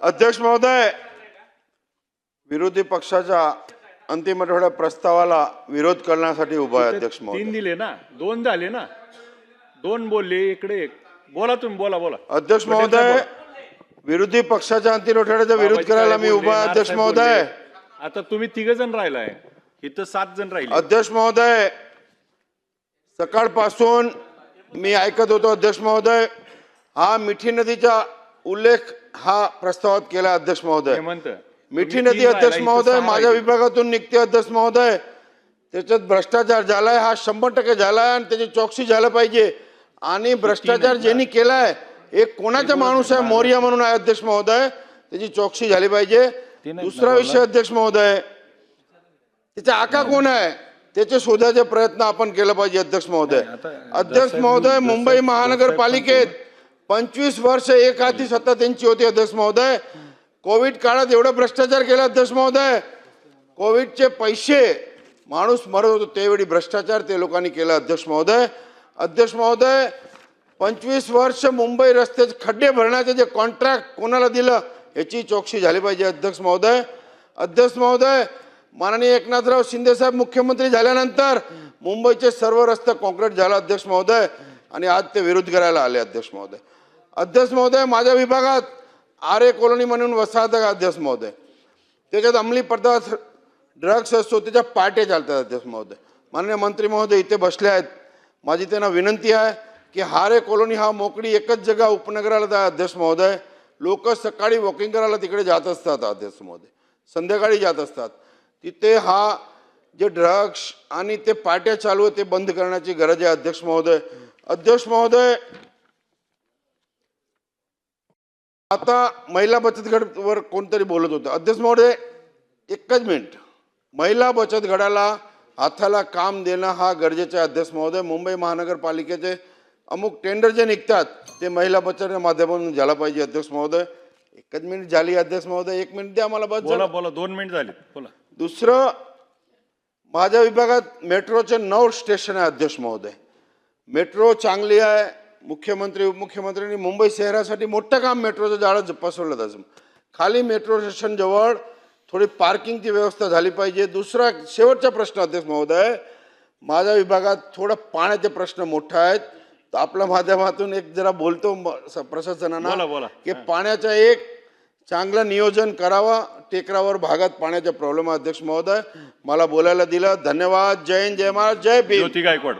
अध्यक्ष महोदय विरोधी पक्षाच्या अंतिम आठवड्या प्रस्तावाला विरोध करण्यासाठी उभा आहे अध्यक्ष तीन महोदय दिले ना दोन झाले ना. दोन बोलले इकडे एक. बोला तुम्ही बोला बोला. अध्यक्ष महोदय विरोधी पक्षाच्या अंतिम आठवड्याचा विरोध बाबाजी करायला मी बोलले, उभा आहे नाथ अध्यक्ष साहेब महोदय. बोलले. आता तुम्ही तिघ जण राहिलाय. इथं सात जण राहिले. अध्यक्ष महोदय सकाळपासून मी ऐकत होतो अध्यक्ष महोदय हा मिठी नदीचा उल्लेख हा प्रस्तावात केला अध्यक्ष महोदय. हेमंत मिठी तुम्ही नदी तीन अध्यक्ष राहिला, इथं महोदय सहा माझ्या राहिले. विभागातून निघते अध्यक्ष महोदय. त्याच्यात भ्रष्टाचार झालाय हा शंभर टक्के झालाय आणि त्याची चौकशी झालं पाहिजे. आणि भ्रष्टाचार ज्यांनी केलाय एक कोणाचा माणूस आहे मोर्या म्हणून आहे अध्यक्ष महोदय. त्याची चौकशी झाली पाहिजे. दुसरा विषय अध्यक्ष महोदय. त्याचा आका कोण आहे? त्याचे शोधाचे प्रयत्न आपण केलं पाहिजे अध्यक्ष महोदय. आता अध्यक्ष महोदय मुंबई महानगरपालिकेत पंचवीस वर्ष एक हाती सत्ता त्यांची होती अध्यक्ष महोदय. कोविड काळात एवढं भ्रष्टाचार केला अध्यक्ष महोदय. कोविडचे पैसे माणूस मरत होतो त्यावेळी भ्रष्टाचार ते लोकांनी केला अध्यक्ष महोदय. अध्यक्ष महोदय पंचवीस वर्ष मुंबई रस्त्याचे खड्डे भरण्याचे जे कॉन्ट्रॅक्ट कोणाला दिलं याची चौकशी झाली पाहिजे अध्यक्ष महोदय. अध्यक्ष महोदय माननीय एकनाथराव शिंदे साहेब मुख्यमंत्री झाल्यानंतर मुंबईचे सर्व रस्ते कॉन्क्रीट झाला अध्यक्ष महोदय आणि आज ते विरोध करायला आले अध्यक्ष महोदय. अध्यक्ष महोदय माझ्या विभागात आरे कॉलनी म्हणून वसाहत अध्यक्ष महोदय. त्याच्यात अंमली पदार्थ ड्रग्स असतो त्याच्या पार्ट्या चालतात अध्यक्ष महोदय. माननीय मंत्री महोदय इथे बसले आहेत. माझी त्यांना विनंती आहे की हारे कॉलनी हा मोकळी एकच जगा उपनगराला जा अध्यक्ष महोदय. लोक सकाळी वॉकिंग करायला तिकडे जात असतात अध्यक्ष महोदय. संध्याकाळी जात असतात. तिथे हा जे ड्रग्स आणि ते पार्ट्या चालू आहे ते बंद करण्याची गरज आहे अध्यक्ष महोदय. अध्यक्ष महोदय आता महिला बचत गटवर कोणतरी बोलत होतं. अध्यक्ष महोदय एकच मिनिट. महिला बचत गटाला हाताला काम देणं हा गरजेचं आहे अध्यक्ष महोदय. मुंबई महानगरपालिकेचे अमुक टेंडर जे निघतात ते महिला बचतच्या माध्यमातून झाला पाहिजे अध्यक्ष महोदय. एकच मिनिट झाली अध्यक्ष महोदय. एक मिनिट द्या मला बस. बोला बोला. दोन मिनिट झाले बोला. दुसरं माझ्या विभागात मेट्रोचे नऊ स्टेशन आहे अध्यक्ष महोदय. मेट्रो चांगली आहे मुख्यमंत्री उपमुख्यमंत्र्यांनी मुंबई शहरासाठी मोठं काम मेट्रोचं जाळं पसरलं त्याचं खाली मेट्रो स्टेशन जवळ थोडी पार्किंगची व्यवस्था झाली पाहिजे. दुसरा शेवटचा प्रश्न अध्यक्ष महोदय माझ्या विभागात थोडं पाण्याचे प्रश्न मोठे आहेत. तर आपल्या माध्यमातून एक जरा बोलतो प्रशासनाला. की पाण्याचं एक चांगलं नियोजन करावा. टेकरावर भागात पाण्याचा प्रॉब्लेम अध्यक्ष महोदय. मला बोलायला दिलं. धन्यवाद. जय हिंद जय महाराज. जय भीम. ज्योती गायकवाड.